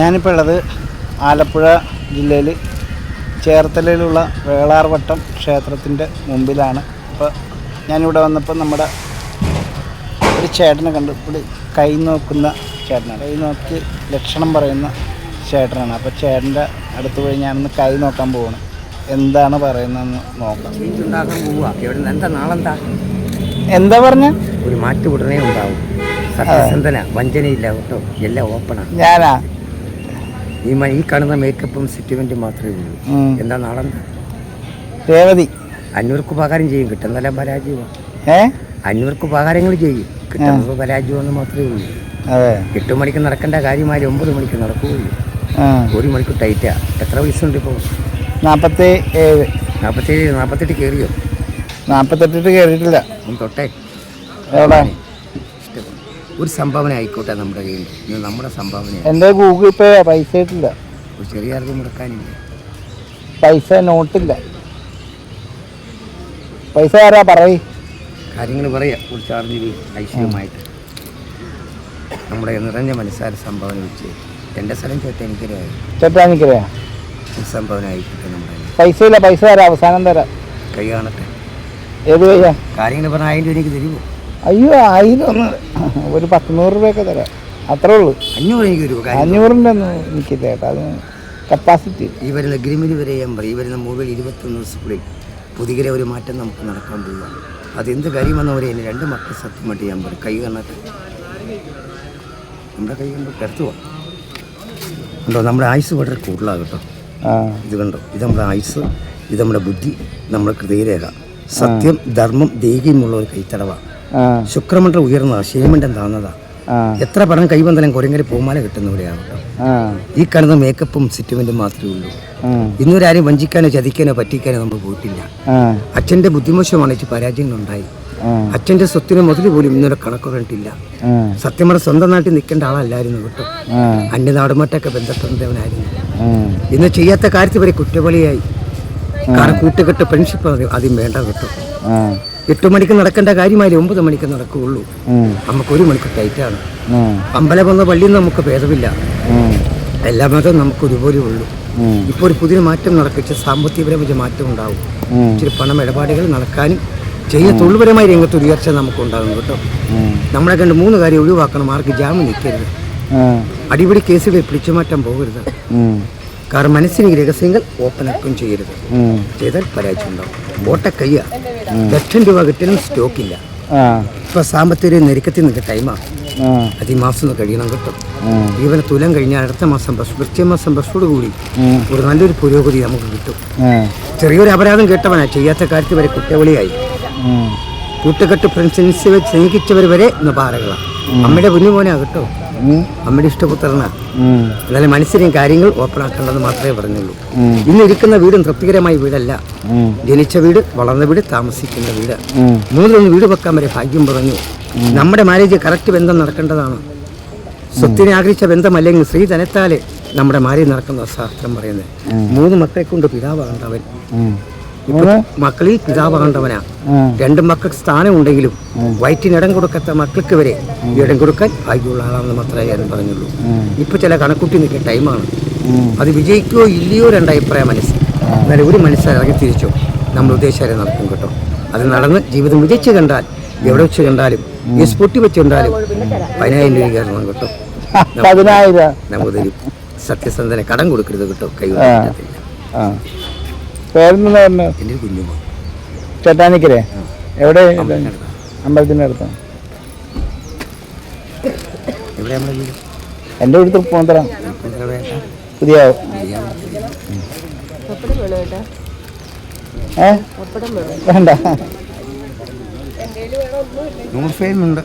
ഞാനിപ്പോൾ ഉള്ളത് ആലപ്പുഴ ജില്ലയിൽ ചേർത്തലയിലുള്ള വേളാർവട്ടം ക്ഷേത്രത്തിന്റെ മുമ്പിലാണ്. അപ്പോൾ ഞാനിവിടെ വന്നപ്പോൾ നമ്മുടെ ഒരു ചേട്ടനെ കണ്ടു. ഇവിടെ കൈ നോക്കുന്ന ചേട്ടനാണ്. കൈ നോക്കി ലക്ഷണം പറയുന്ന ചേട്ടനാണ്. അപ്പോൾ ചേട്ടന്റെ അടുത്ത് പോയി ഞാനൊന്ന് കൈ നോക്കാൻ പോവാണ്. എന്താണ് പറയുന്നതെന്ന് നോക്കാം. എന്താ നാളെന്താ? എന്താ പറഞ്ഞ? ഒരു മാറ്റം ഉടനെ ഉണ്ടാവും സത്യസന്ധന. വഞ്ചനയില്ല കേട്ടോ. എല്ലാം ഓപ്പണാണ് ഞാനാ? ഈ ഈ കാണുന്ന മേക്കപ്പും സെറ്റിൽമെന്റും മാത്രമേ ഉള്ളൂ. എന്താ നാളെ രേവതി. അഞ്ഞൂർക്ക് ഉപകാരം ചെയ്യും. കിട്ടുന്നല്ല പരാജയമാണ് ഏ? അഞ്ഞൂർക്ക് ഉപകാരങ്ങൾ ചെയ്യും. കിട്ടുന്നത് പരാജയമെന്ന് മാത്രമേ ഉള്ളൂ. എട്ട് മണിക്ക് നടക്കേണ്ട കാര്യമായി ഒമ്പത് മണിക്ക് നടക്കുകയുള്ളൂ. ഒരു മണിക്ക് ടൈറ്റാ എത്ര വയസ്സുണ്ട് ഇപ്പോൾ നാൽപ്പത്തി ഏഴ് നാൽപ്പത്തി ഏഴ് നാൽപ്പത്തെട്ട് കയറിയോ നാൽപ്പത്തെട്ടിട്ട് കയറിയിട്ടില്ല തൊട്ടേ. എവിടെ? ഒരു സംഭാവന ആയിക്കോട്ടെ നമ്മുടെ കയ്യിൽ. ഇത് നമ്മുടെ സംഭാവന എന്റെ ഗൂഗിൾ പേ പൈസ ഇട്ടില്ല. ഒരു ചെറിയ ആർക്കും മുടക്കാനില്ല. പൈസ നോട്ടില്ല. പൈസ ആരാ പറയ? കാര്യങ്ങൾ പറയാം. ഒരു ചാർജിൽ ഐശ്വര്യമായിട്ട്. നമ്മുടെ നിറഞ്ഞ മനസ്സാര സംഭാവന വെച്ച് എന്റെ സ്ഥലം ചേട്ടാനിക്കറിയാ ഒരു സംഭാവന ആയിക്കോട്ടെ നമ്മുടെ. പൈസ ഇല്ല പൈസ തരാം അവസാനം തരാം. കൈ കാണട്ടെ. ഏത് കാര്യങ്ങൾ പറഞ്ഞാൽ അതിന്റെ എനിക്ക് തരുമോ? അയ്യോ ആയിരം ഒരു പത്തുനൂറ് രൂപയൊക്കെ തരാം. അത്രേ ഉള്ളൂ. അഞ്ഞൂറ് എനിക്ക് അഞ്ഞൂറിന്റെ ഒന്നും എനിക്ക് ചേട്ടാ അത് കപ്പാസിറ്റി ഈ വരുന്ന ഗ്രിമിന് വരെ ഞാൻ പറയും. ഈ വരുന്ന മുകളിൽ ഇരുപത്തൊന്ന് ദിവസത്തിനുള്ളിൽ പുതിയ ഒരു മാറ്റം നമുക്ക് നടക്കാൻ പോവുകയാണ് അതെന്ത് കാര്യമെന്ന് പറയും എന്നെ രണ്ട് മക്കൾ സത്യമായിട്ട് ഞാൻ പറയും. കൈ കാണട്ടെ നമ്മുടെ കൈ കണ്ടു? കിടത്തു ഉണ്ടോ നമ്മുടെ ആയുസ് വളരെ കൂടുതലാണ് കേട്ടോ. ആ. ഇത് കണ്ടോ? ഇത് നമ്മുടെ ആയുസ് ഇത് നമ്മുടെ ബുദ്ധി നമ്മുടെ ഹൃദയരേഖ. സത്യം ധർമ്മം ദേഹിയുമുള്ള ഒരു കൈത്തടവാണ് ശുക്രമണ്ഡലം ഉയർന്നതാ ശനിമണ്ഡലം താന്നതാ എത്ര പടം കൈവന്തലം കൊരങ്ങര പൂമാല കിട്ടുന്നവരെയാണ് ഈ കാണുന്ന മേക്കപ്പും സിറ്റുമെന്റും മാത്രമേ ഉള്ളൂ. ഇന്നൊരു ഇന്നുവരെ ആരും വഞ്ചിക്കാനോ ചതിക്കാനോ പറ്റിക്കാനോ നമ്മൾ പോയിട്ടില്ല. അച്ഛന്റെ ബുദ്ധിമോശമാണ് പരാജയങ്ങൾ പരാജയങ്ങളുണ്ടായി. അച്ഛന്റെ സ്വത്തിന് മുതൽ പോലും ഇന്നൊരു കണക്ക് കണ്ടിട്ടില്ല സത്യം പറഞ്ഞ സ്വന്തം നാട്ടിൽ നിൽക്കേണ്ട ആളല്ലായിരുന്നു കേട്ടോ. അന്യനാടുമായിട്ടൊക്കെ ബന്ധപ്പെടുന്നവനായിരുന്നു. ഇന്ന് ചെയ്യാത്ത കാര്യത്തിൽ വരെ കുറ്റവാളിയായി. കാരണം കൂട്ടുകെട്ട് ഫ്രണ്ട്ഷിപ്പ് ആദ്യം വേണ്ട കേട്ടോ. എട്ട് മണിക്ക് നടക്കേണ്ട കാര്യമായി ഒമ്പത് മണിക്ക് നടക്കുകയുള്ളൂ. നമുക്ക് ഒരു മണിക്കൂർ ടൈറ്റാണ് അമ്പലം വന്ന പള്ളിയിൽ നമുക്ക് ഭേദമില്ല. എല്ലാ മതവും നമുക്ക് ഒരുപോലെ ഉള്ളൂ ഇപ്പോൾ ഒരു പുതിയ മാറ്റം നടക്കിച്ച് സാമ്പത്തികപരമായ മാറ്റം ഉണ്ടാവും. ഇച്ചിരി പണം ഇടപാടുകൾ നടക്കാനും ചെയ്യുന്ന തൊഴിൽപരമായ രംഗത്ത് ഒരു ഉയർച്ച നമുക്ക് ഉണ്ടാകും കേട്ടോ നമ്മളെ കണ്ട് മൂന്ന് കാര്യം ഒഴിവാക്കണം. ആർക്ക് ജാമ്യം നിൽക്കരുത്. അടിപിടി കേസുകളിൽ പിടിച്ചുമാറ്റാൻ പോകരുത്. കാരണം മനസ്സിന് രഹസ്യങ്ങൾ ഓപ്പണാക്കുകയും ചെയ്യരുത്. ചെയ്താൽ പരാജയം ഉണ്ടാവും ഓട്ടക്കയ്യ ലക്ഷം രൂപ കിട്ടിയാലും സ്റ്റോക്കില്ല ആ, ഇപ്പോൾ സാമ്പത്തിക നെരുക്കത്തിൽ നിൽക്കുന്ന ടൈമാണ് അത് ഈ മാസം കഴിയണം കിട്ടും. ജീവന തുലം കഴിഞ്ഞാൽ അടുത്ത മാസം ബസ് മാസം ബസ്സോട് കൂടി ഒരു നല്ലൊരു പുരോഗതി നമുക്ക് കിട്ടും. ചെറിയൊരു അപരാധം കേട്ടവനാ. ചെയ്യാത്ത കാര്യത്തിൽ വരെ കുറ്റവളിയായി. കൂട്ടുകെട്ട് ഫ്രണ്ട്സിനെ സ്നേഹിച്ചവർ വരെ ഇന്ന് പാറകളാണ്. അമ്മയുടെ കുഞ്ഞുമോനാ കേട്ടോ. അമ്മയുടെ ഇഷ്ടപുത്രനാ. എന്നാലും മനസ്സിനെയും കാര്യങ്ങൾ ഓപ്പൺ ഓപ്പണാക്കേണ്ടത് മാത്രമേ പറഞ്ഞുള്ളൂ. ഇന്നിരിക്കുന്ന ഇന്ന് ഇരിക്കുന്ന വീടും തൃപ്തികരമായ വീടല്ല. ജനിച്ച വീട് വളർന്ന വീട് താമസിക്കുന്ന വീട്. മൂന്നിലൊന്ന് വീട് വെക്കാൻ വരെ ഭാഗ്യം പറഞ്ഞു. നമ്മുടെ മാരേജ് കറക്റ്റ് ബന്ധം നടക്കേണ്ടതാണ്. സ്വത്തിനെ ആഗ്രഹിച്ച ബന്ധമല്ലെങ്കിൽ സ്ത്രീ തനത്താലേ നമ്മുടെ മാരേജ് നടക്കുന്ന ശാസ്ത്രം പറയുന്നത്. മൂന്ന് മക്കളെ കൊണ്ട് പിതാവാകേണ്ടവൻ. മക്കളിൽ പിതാവാകേണ്ടവനാ ആ, രണ്ട് മക്കൾക്ക് സ്ഥാനം ഉണ്ടെങ്കിലും വയറ്റിന് ഇടം കൊടുക്കാത്ത മക്കൾക്ക് വരെ ഇടം കൊടുക്കാൻ ഭാഗ്യമുള്ള ആളാണെന്ന് മാത്രമേ ഞാൻ പറഞ്ഞുള്ളൂ. ഇപ്പൊ ചില കണക്കുട്ടി നിൽക്കുന്ന ടൈമാണ്. അത് വിജയിക്കോ ഇല്ലയോ രണ്ടഭിപ്രായ മനസ്സ്. എന്നാലും ഒരു മനസ്സ് ഇറങ്ങി തിരിച്ചു നമ്മൾ ഉദ്ദേശിച്ചാലേ നടക്കും കേട്ടോ. അത് നടന്ന് ജീവിതം വിജയിച്ച് കണ്ടാൽ എവിടെ വെച്ച് കണ്ടാലും ഈ സ്പൊട്ടി വെച്ച് കണ്ടാലും പതിനായിരം രൂപ കയറണം കേട്ടോ. നമുക്ക് തരും. സത്യസന്ധനെ കടം കൊടുക്കരുത് കേട്ടോ കൈ പേരെന്ന് പറഞ്ഞു? എന്റെ ഒരു കുഞ്ഞുമോ ചേട്ടാനിക്കരേ? എവിടെ. അമ്പലത്തിന്റെ അടുത്താണ് എന്റെ വീട് തൃപ്പൂണിത്തറ. പുതിയ ഏ? വേണ്ട. നൂറ് ഫെയിം ഉണ്ട്